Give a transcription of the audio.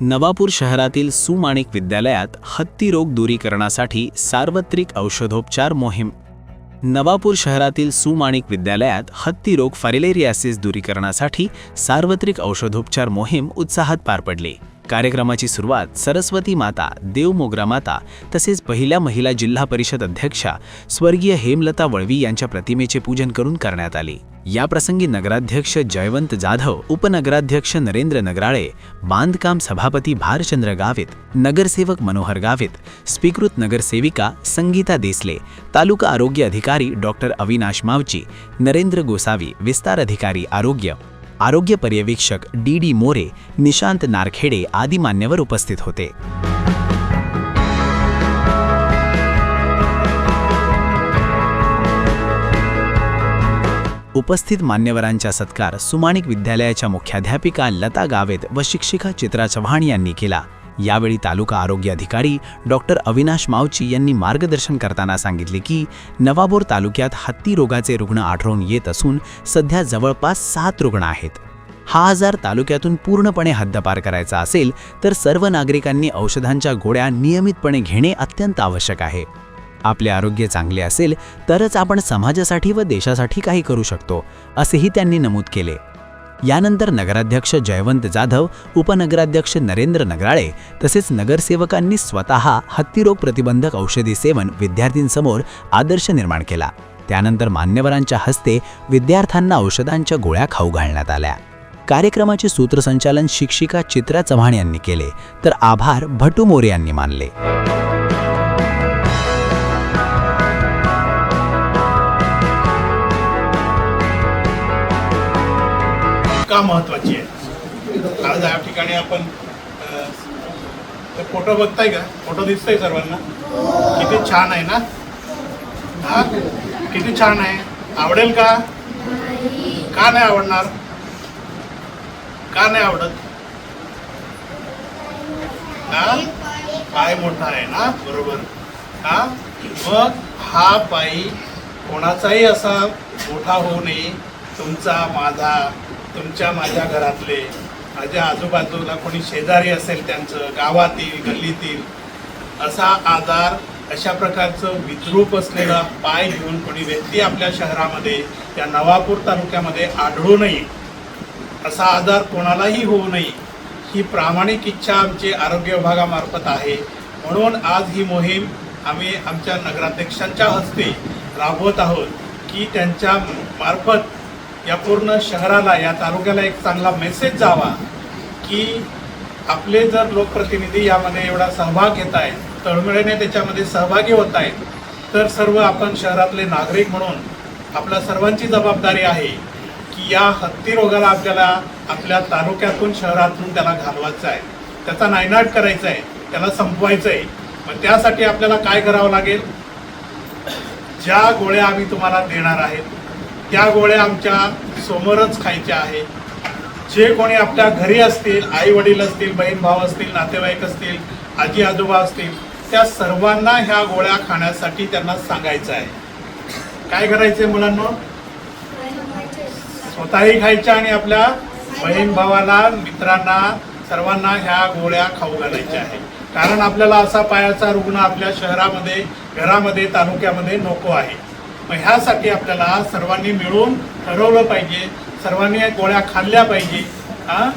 नवापूर शहरातील सुमाणिक विद्यालयात हत्ती रोग दूरीकरणासाठी सार्वत्रिक औषधोपचार मोहीम. नवापूर शहरातील सुमाणिक विद्यालयात हत्ती रोग फारिलेरियासिस दूरीकरणासाठी सार्वत्रिक औषधोपचार मोहीम उत्साहात पार पडली. कार्यक्रमाची सुरुवात सरस्वती माता देवमोगरा माता तसेच पहिल्या महिला जिल्हा परिषद अध्यक्षा स्वर्गीय हेमलता वळवी यांच्या प्रतिमेचे पूजन करून करण्यात आली. याप्रसंगी नगराध्यक्ष जयवंत जाधव उपनगराध्यक्ष नरेंद्र नगराळे बांधकाम सभापती भारचंद्र गावित नगरसेवक मनोहर गावित स्वीकृत नगरसेविका संगीता देसले तालुका आरोग्य अधिकारी डॉक्टर अविनाश मावची नरेंद्र गोसावी विस्तार अधिकारी आरोग्य आरोग्य पर्यवेक्षक डी डी मोरे निशांत नारखेडे आदी मान्यवर उपस्थित होते. उपस्थित मान्यवरांचा सत्कार सुमाणिक विद्यालयाच्या मुख्याध्यापिका लता गावेत व शिक्षिका चित्रा चव्हाण यांनी केला. यावेळी तालुका आरोग्य अधिकारी डॉक्टर अविनाश मावची यांनी मार्गदर्शन करताना सांगितले की नवाबोर तालुक्यात हत्ती रोगाचे रुग्ण आढळून येत असून सध्या जवळपास सात रुग्ण आहेत. हा आजार तालुक्यातून पूर्णपणे हद्दपार करायचा असेल तर सर्व नागरिकांनी औषधांच्या गोळ्या नियमितपणे घेणे अत्यंत आवश्यक आहे. आपले आरोग्य चांगले असेल तरच आपण समाजासाठी व देशासाठी काही करू शकतो असेही त्यांनी नमूद केले. यानंतर नगराध्यक्ष जयवंत जाधव उपनगराध्यक्ष नरेंद्र नगराळे तसेच नगरसेवकांनी स्वतः हत्तीरोग प्रतिबंधक औषधी सेवन विद्यार्थ्यांसमोर आदर्श निर्माण केला. त्यानंतर मान्यवरांच्या हस्ते विद्यार्थ्यांना औषधांच्या गोळ्या खाऊ घालण्यात आल्या. कार्यक्रमाचे सूत्रसंचालन शिक्षिका चित्रा चव्हाण यांनी केले. तर आभार भटू मोरे यांनी मानले. का महत्वाची आहे? आज या ठिकाणी आपण फोटो बघताय का? फोटो दिसतोय सर्वांना? किती छान आहे ना? हा? किती छान आहे? आवडेल का? का नाही आवडणार? का नाही आवडत? ना पाय मोठा आहे ना? बरोबर. हा? मग हा पायी कोणाचाही असा मोठा होऊ नये. तुमचा माझा तुमच्या माझ्या घरातले माझ्या आजूबाजूला कोणी शेजारी असेल त्यांचं गावातील गल्लीतील असा आजार अशा प्रकारचं विद्रूप असलेला पाय घेऊन कोणी व्यक्ती आपल्या शहरामध्ये या नवापूर तालुक्यामध्ये आढळू नये. असा आजार कोणालाही होऊ नये. ही प्रामाणिक इच्छा आमची आरोग्य विभागामार्फत आहे. म्हणून आज ही मोहीम आम्ही आमच्या नगराध्यक्षांच्या हस्ते राबवत आहोत की त्यांच्या मार्फत या पूर्ण शहराला या तालुक्याला एक चांगला मेसेज जावा की आपले जर लोकप्रतिनिधी यामध्ये एवढा सहभाग घेत आहेत तळमळीने त्याच्यामध्ये सहभागी होत आहेत तर सर्व आपण शहरातले नागरिक म्हणून आपल्या सर्वांची जबाबदारी आहे की या हत्ती रोगाला आपल्याला आपल्या तालुक्यातून शहरातून त्याला घालवायचं आहे. त्याचा नायनाट करायचा आहे त्याला संपवायचं आहे. मग त्यासाठी आपल्याला काय करावं लागेल? ज्या गोळ्या आम्ही तुम्हाला देणार आहेत त्या गोळ्या आमच्या समोरच खायच्या आहेत जे कोणी आपल्या घरी असतील आई वडील असतील बहीण भाऊ असतील नातेवाईक असतील आजी आजोबा असतील त्या सर्वांना ह्या गोळ्या खाण्यासाठी त्यांना सांगायचं आहे. काय करायचंय मुलांना? स्वतःही खायच्या आणि आपल्या बहीण भावाला मित्रांना सर्वांना ह्या गोळ्या खाऊ घालायच्या आहे. कारण आपल्याला असा पायाचा रुग्ण आपल्या शहरामध्ये घरामध्ये तालुक्यामध्ये नको आहे. मग ह्यासाठी आपल्याला सर्वांनी मिळून ठरवलं पाहिजे. सर्वांनी गोळ्या खाल्ल्या पाहिजे. हां